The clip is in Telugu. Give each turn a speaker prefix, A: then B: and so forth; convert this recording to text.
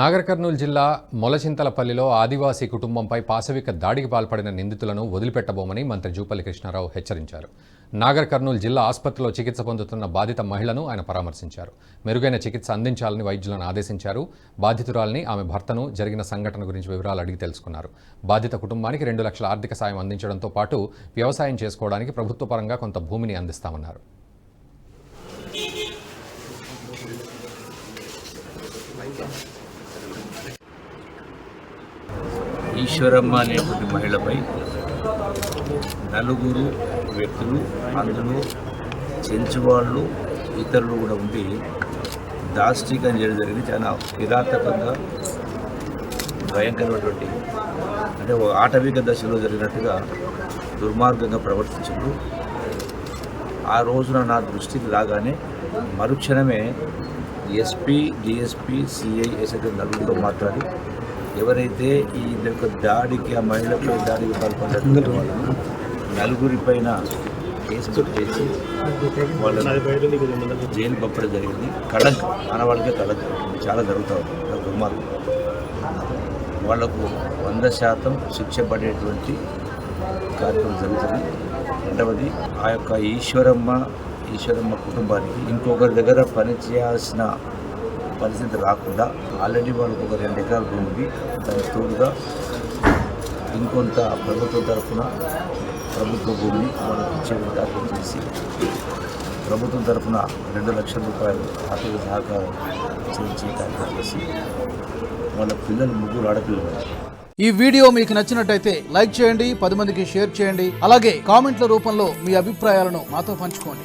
A: నాగర్ కర్నూలు జిల్లా మొలచింతలపల్లిలో ఆదివాసీ కుటుంబంపై పాశవిక దాడికి పాల్పడిన నిందితులను వదిలిపెట్టబోమని మంత్రి జూపల్లి కృష్ణారావు హెచ్చరించారు. నాగర్ కర్నూలు జిల్లా ఆసుపత్రిలో చికిత్స పొందుతున్న బాధిత మహిళను ఆయన పరామర్శించారు. మెరుగైన చికిత్స అందించాలని వైద్యులను ఆదేశించారు. బాధితురాలని ఆమె భర్తను జరిగిన సంఘటన గురించి వివరాలు అడిగి తెలుసుకున్నారు. బాధిత కుటుంబానికి రెండు లక్షల ఆర్థిక సాయం అందించడంతో పాటు వ్యవసాయం చేసుకోవడానికి ప్రభుత్వ పరంగా కొంత భూమిని అందిస్తామన్నారు.
B: ఈశ్వరమ్మ అనేటువంటి మహిళపై నలుగురు వ్యక్తులు అందులో చెంచువాళ్ళు ఇతరులు కూడా ఉండి దాష్టికం చేయడం జరిగింది చాలా కిరాతకంగా భయంకరమైనటువంటి అంటే ఒక ఆటవిక దశలో జరిగినట్టుగా దుర్మార్గంగా ప్రవర్తించారు ఆ రోజున నా దృష్టికి రాగానే మరుక్షణమే ఎస్పీ డిఎస్పీ సిఐ ఎస్ఐ నలుగురితో మాట్లాడి ఎవరైతే ఈ యొక్క దాడికి ఆ మహిళపై దాడికి పాల్పడినటువంటి నలుగురి పైన కేసు చేసి వాళ్ళని జైలు పంపడం జరిగింది. కళంక ఆనవాళ్ళకే కళంక. చాలా జరుగుతూ ఉంది. చాలా దుర్మార్గం. వాళ్ళకు వంద శాతం శిక్ష పడేటువంటి కార్యక్రమం జరుగుతుంది. రెండవది ఆ యొక్క ఈశ్వరమ్మ ఈశ్వరమ్మ కుటుంబానికి ఇంకొకరి దగ్గర పనిచేయాల్సిన పరిస్థితి రాకుండా ఆల్రెడీ వాళ్ళకు ఒక రెండు ఎకరాల భూమి దానికి తోడుగా ఇంకొంత ప్రభుత్వం తరఫున ప్రభుత్వ భూమిని వాళ్ళకి ఇచ్చే కార్యక్రమం చేసి ప్రభుత్వం తరఫున రెండు లక్షల రూపాయలు ఆర్థిక సహకారం చేయించే కార్యక్రమం చేసి వాళ్ళ పిల్లలు ముగ్గురు ఆడపిల్లలు
C: ఈ వీడియో మీకు నచ్చినట్టయితే లైక్ చేయండి పది మందికి షేర్ చేయండి. అలాగే కామెంట్ల రూపంలో మీ అభిప్రాయాలను మాతో పంచుకోండి.